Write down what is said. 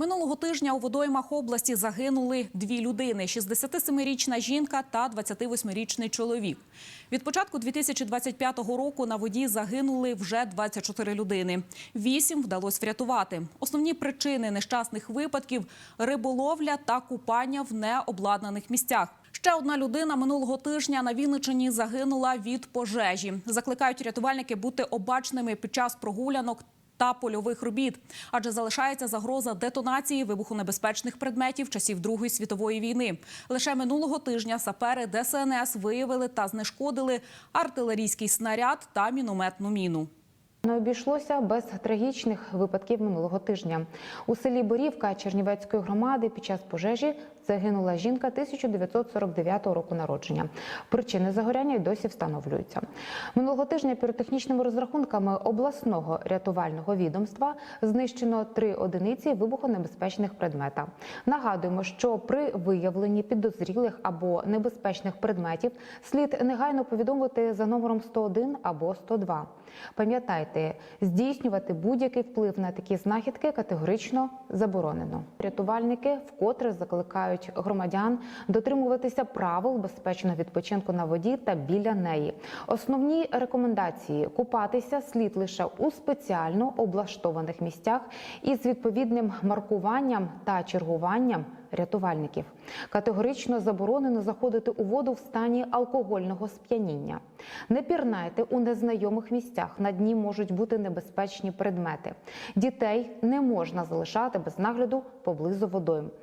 Минулого тижня у водоймах області загинули дві людини: 67-річна жінка та 28-річний чоловік. Від початку 2025 року на воді загинули вже 24 людини. Вісім вдалося врятувати. Основні причини нещасних випадків риболовля та купання в необладнаних місцях. Ще одна людина минулого тижня на Вінниччині загинула від пожежі. Закликають рятувальники бути обачними під час прогулянок та польових робіт, адже залишається загроза детонації вибухонебезпечних предметів часів Другої світової війни. Лише минулого тижня сапери ДСНС виявили та знешкодили артилерійський снаряд та мінометну міну. Не обійшлося без трагічних випадків минулого тижня. У селі Борівка Чернівецької громади під час пожежі загинула жінка 1949 року народження. Причини загоряння й досі встановлюються. Минулого тижня піротехнічними розрахунками обласного рятувального відомства знищено три одиниці вибухонебезпечних предмета. Нагадуємо, що при виявленні підозрілих або небезпечних предметів слід негайно повідомити за номером 101 або 102. Пам'ятайте, здійснювати будь-який вплив на такі знахідки категорично заборонено. Рятувальники вкотре закликають громадян дотримуватися правил безпечного відпочинку на воді та біля неї. Основні рекомендації купатися слід лише у спеціально облаштованих місцях із відповідним маркуванням та чергуванням рятувальників. Категорично заборонено заходити у воду в стані алкогольного сп'яніння. Не пірнайте у незнайомих місцях. На дні можуть бути небезпечні предмети. Дітей не можна залишати без нагляду поблизу водойм.